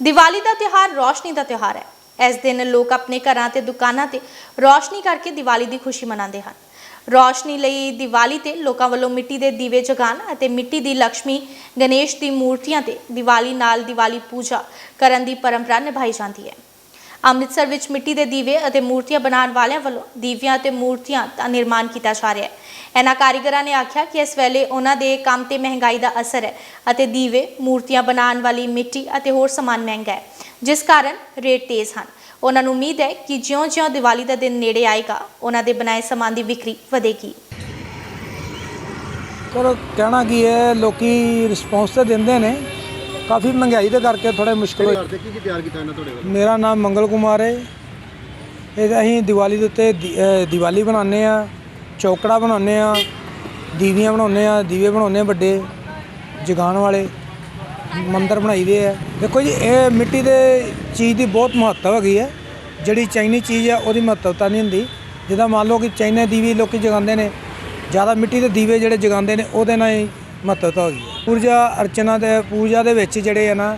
ਦੀਵਾਲੀ ਦਾ ਤਿਉਹਾਰ ਰੋਸ਼ਨੀ ਦਾ ਤਿਉਹਾਰ ਹੈ। ਇਸ ਦਿਨ ਲੋਕ ਆਪਣੇ ਘਰਾਂ ਤੇ ਦੁਕਾਨਾਂ ਤੇ ਰੋਸ਼ਨੀ ਕਰਕੇ ਦੀਵਾਲੀ ਦੀ ਖੁਸ਼ੀ ਮਨਾਉਂਦੇ ਹਨ। ਰੋਸ਼ਨੀ ਲਈ ਦੀਵਾਲੀ ਤੇ ਲੋਕਾਂ ਵੱਲੋਂ ਮਿੱਟੀ ਦੇ ਦੀਵੇ ਜਗਾਉਣ ਅਤੇ ਮਿੱਟੀ ਦੀ ਲక్ష్ਮੀ ਗਣੇਸ਼ ਦੀ ਮੂਰਤੀਆਂ ਤੇ ਦੀਵਾਲੀ ਨਾਲ ਦੀਵਾਲੀ ਪੂਜਾ ਕਰਨ ਦੀ ਪਰੰਪਰਾ ਨਿਭਾਈ ਜਾਂਦੀ ਹੈ। ਅੰਮ੍ਰਿਤਸਰ ਵਿੱਚ ਮਿੱਟੀ ਦੇ ਦੀਵੇ ਅਤੇ ਮੂਰਤੀਆਂ ਬਣਾਉਣ ਵਾਲਿਆਂ ਵੱਲੋਂ ਦੀਵਿਆਂ ਅਤੇ ਮੂਰਤੀਆਂ ਦਾ ਨਿਰਮਾਣ ਕੀਤਾ ਜਾ ਰਿਹਾ ਹੈ। ਇਹਨਾਂ ਕਾਰੀਗਰਾਂ ਨੇ ਆਖਿਆ ਕਿ ਇਸ ਵੇਲੇ ਉਹਨਾਂ ਦੇ ਕੰਮ ਤੇ ਮਹਿੰਗਾਈ ਦਾ ਅਸਰ ਹੈ ਅਤੇ ਦੀਵੇ, ਮੂਰਤੀਆਂ ਬਣਾਉਣ ਵਾਲੀ ਮਿੱਟੀ ਅਤੇ ਹੋਰ ਸਮਾਨ ਮਹਿੰਗਾ ਹੈ, ਜਿਸ ਕਾਰਨ ਰੇਟ ਤੇਜ਼ ਹਨ। ਉਹਨਾਂ ਨੂੰ ਉਮੀਦ ਹੈ ਕਿ ਜਿਉਂ-ਜਿਉਂ ਦੀਵਾਲੀ ਦਾ ਦਿਨ ਨੇੜੇ ਆਏਗਾ, ਉਹਨਾਂ ਦੇ ਬਣਾਏ ਸਮਾਨ ਦੀ ਵਿਕਰੀ ਵਧੇਗੀ। ਚਲੋ, ਕਹਿਣਾ ਕੀ ਹੈ, ਲੋਕੀ ਰਿਸਪੌਂਸ ਤਾਂ ਦਿੰਦੇ ਨੇ ਕਾਫੀ ਮਹਿੰਗਾਈ ਦੇ ਕਰਕੇ ਥੋੜਾ ਮੁਸ਼ਕਲ ਹੋਈ ਕਰਦੇ ਕੀ ਕੀ ਤਿਆਰ ਕੀਤਾ ਇਹਨਾਂ ਤੁਹਾਡੇ ਵੱਲੋਂ? ਮੇਰਾ ਨਾਮ ਮੰਗਲ ਕੁਮਾਰ ਹੈ ਇਹ ਅਸੀਂ ਦੀਵਾਲੀ ਦੇ ਉੱਤੇ ਦੀ- ਅਹ ਦੀਵਾਲੀ ਬਣਾਉਂਦੇ ਆ ਚੌਕੜਾ ਬਣਾਉਂਦੇ ਆ ਦੀਵੀਆਂ ਬਣਾਉਂਦੇ ਆ ਦੀਵੇ ਬਣਾਉਂਦੇ ਆ ਵੱਡੇ ਜਗਾਉਣ ਵਾਲੇ ਮੰਦਰ ਬਣਾਈਦੇ ਆ। ਦੇਖੋ ਜੀ ਇਹ ਮਿੱਟੀ ਦੇ ਚੀਜ਼ ਦੀ ਬਹੁਤ ਮਹੱਤਵ ਹੈਗੀ ਹੈ ਜਿਹੜੀ ਚਾਈਨੀ ਚੀਜ਼ ਆ ਉਹਦੀ ਮਹੱਤਵਤਾ ਨਹੀਂ ਹੁੰਦੀ। ਜਿੱਦਾਂ ਮੰਨ ਲਓ ਕਿ ਚਾਈਨਾ ਦੀਵੇ ਲੋਕੀ ਜਗਾਉਂਦੇ ਨੇ ਜ਼ਿਆਦਾ ਮਿੱਟੀ ਦੇ ਦੀਵੇ ਜਿਹੜੇ ਜਗਾਉਂਦੇ ਨੇ ਉਹਦੇ ਨਾਲ ਹੀ ਮਹੱਤਵਤਾ ਹੈਗੀ ਹੈ। ਪੂਜਾ ਅਰਚਨਾ ਦੇ ਪੂਜਾ ਦੇ ਵਿੱਚ ਜਿਹੜੇ ਆ ਨਾ,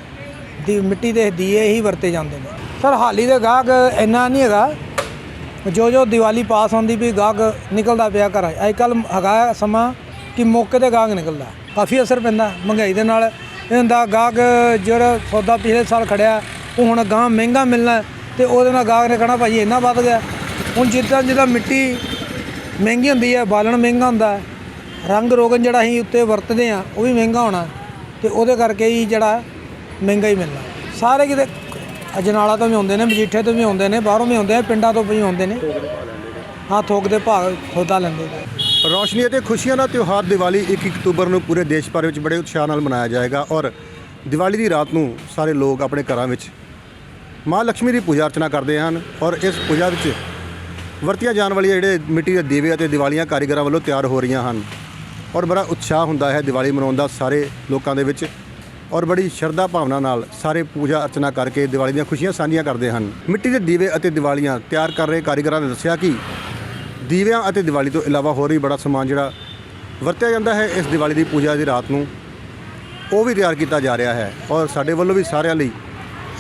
ਦੀ ਮਿੱਟੀ ਦੇ ਦੀਏ ਹੀ ਵਰਤੇ ਜਾਂਦੇ ਨੇ। ਸਰ, ਹਾਲੀ ਦੇ ਗਾਹਕ ਇੰਨਾ ਨਹੀਂ ਹੈਗਾ। ਜੋ ਜੋ ਦੀਵਾਲੀ ਪਾਸ ਹੁੰਦੀ ਵੀ ਗਾਹਕ ਨਿਕਲਦਾ ਪਿਆ ਘਰ ਅੱਜ ਕੱਲ ਹੈਗਾ ਸਮਾਂ ਕਿ ਮੌਕੇ ਤੇ ਗਾਹਕ ਨਿਕਲਦਾ। ਕਾਫੀ ਅਸਰ ਪੈਂਦਾ ਮਹਿੰਗਾਈ ਦੇ ਨਾਲ। ਇਹ ਹੁੰਦਾ ਗਾਹਕ ਜਿਹੜਾ ਸੌਦਾ ਪਿਛਲੇ ਸਾਲ ਖੜਿਆ, ਉਹ ਹੁਣ ਗਾਹ ਮਹਿੰਗਾ ਮਿਲਣਾ ਤੇ ਉਹਦੇ ਨਾਲ ਗਾਹਕ ਨੇ ਕਹਣਾ ਭਾਜੀ ਇੰਨਾ ਵੱਧ ਗਿਆ। ਹੁਣ ਜਿੱਦਾਂ ਜਿੱਦਾਂ ਮਿੱਟੀ ਮਹਿੰਗੀ ਹੁੰਦੀ ਹੈ, ਬਾਲਣ ਮਹਿੰਗਾ ਹੁੰਦਾ ਰੰਗ ਰੋਗਨ ਜਿਹੜਾ ਅਸੀਂ ਉੱਤੇ ਵਰਤਦੇ ਆ ਉਹ ਵੀ ਮਹਿੰਗਾ ਹੋਣਾ ਤੇ ਉਹਦੇ ਕਰਕੇ ਹੀ ਜਿਹੜਾ ਮਹਿੰਗਾ ਹੀ ਮਿਲਣਾ। ਸਾਰੇ ਕਿਤੇ ਅਜਨਾਲਾ ਤੋਂ ਵੀ ਆਉਂਦੇ ਨੇ, ਮਜੀਠੇ ਤੋਂ ਵੀ ਆਉਂਦੇ ਨੇ, ਬਾਹਰੋਂ ਵੀ ਆਉਂਦੇ ਨੇ, ਪਿੰਡਾਂ ਤੋਂ ਵੀ ਆਉਂਦੇ ਨੇ। ਹਾਂ, ਥੋਕ ਦੇ ਭਾਗ ਸੌਦਾ ਲੈਂਦੇ ਨੇ। ਰੋਸ਼ਨੀ ਅਤੇ ਖੁਸ਼ੀਆਂ ਦਾ ਤਿਉਹਾਰ ਦੀਵਾਲੀ 1 ਅਕਤੂਬਰ ਨੂੰ ਪੂਰੇ ਦੇਸ਼ ਭਰ ਵਿੱਚ ਬੜੇ ਉਤਸ਼ਾਹ ਨਾਲ ਮਨਾਇਆ ਜਾਏਗਾ ਔਰ ਦੀਵਾਲੀ ਦੀ ਰਾਤ ਨੂੰ ਸਾਰੇ ਲੋਕ ਆਪਣੇ ਘਰਾਂ ਵਿੱਚ ਮਾਂ ਲక్ష్ਮੀ ਦੀ ਪੂਜਾ ਅਰਚਨਾ ਕਰਦੇ ਹਨ ਔਰ ਇਸ ਪੂਜਾ ਵਿੱਚ ਵਰਤੀਆਂ ਜਾਣ ਵਾਲੀਆਂ ਜਿਹੜੇ ਮਿੱਟੀ ਦੇ ਦੀਵੇ ਅਤੇ ਦੀਵਾਲੀਆਂ ਕਾਰੀਗਰਾਂ ਵੱਲੋਂ ਤਿਆਰ ਹੋ ਰਹੀਆਂ ਹਨ। ਔਰ ਬੜਾ ਉਤਸ਼ਾਹ ਹੁੰਦਾ ਹੈ ਦੀਵਾਲੀ ਮਨਾਉਣ ਦਾ ਸਾਰੇ ਲੋਕਾਂ ਦੇ ਵਿੱਚ ਔਰ ਬੜੀ ਸ਼ਰਧਾ ਭਾਵਨਾ ਨਾਲ ਸਾਰੇ ਪੂਜਾ ਅਰਚਨਾ ਕਰਕੇ ਦੀਵਾਲੀ ਦੀਆਂ ਖੁਸ਼ੀਆਂ ਸਾਂਝੀਆਂ ਕਰਦੇ ਹਨ। ਮਿੱਟੀ ਦੇ ਦੀਵੇ ਅਤੇ ਦੀਵਾਲੀਆਂ ਤਿਆਰ ਕਰ ਰਹੇ ਕਾਰੀਗਰਾਂ ਨੇ ਦੱਸਿਆ ਕਿ ਦੀਵਿਆਂ ਅਤੇ ਦੀਵਾਲੀ ਤੋਂ ਇਲਾਵਾ ਹੋਰ ਵੀ ਬੜਾ ਸਮਾਨ ਜਿਹੜਾ ਵਰਤਿਆ ਜਾਂਦਾ ਹੈ ਇਸ ਦੀਵਾਲੀ ਦੀ ਪੂਜਾ ਦੀ ਰਾਤ ਨੂੰ, ਉਹ ਵੀ ਤਿਆਰ ਕੀਤਾ ਜਾ ਰਿਹਾ ਹੈ ਔਰ ਸਾਡੇ ਵੱਲੋਂ ਵੀ ਸਾਰਿਆਂ ਲਈ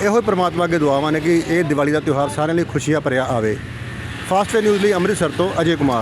ਇਹੋ ਹੀ ਪ੍ਰਮਾਤਮਾ ਅੱਗੇ ਦੁਆਵਾਂ ਨੇ ਕਿ ਇਹ ਦੀਵਾਲੀ ਦਾ ਤਿਉਹਾਰ ਸਾਰਿਆਂ ਲਈ ਖੁਸ਼ੀਆਂ ਭਰਿਆ ਆਵੇ। ਫਾਸਟ ਨਿਊਜ਼ ਲਈ ਅੰਮ੍ਰਿਤਸਰ ਤੋਂ ਅਜੇ ਕੁਮਾਰ।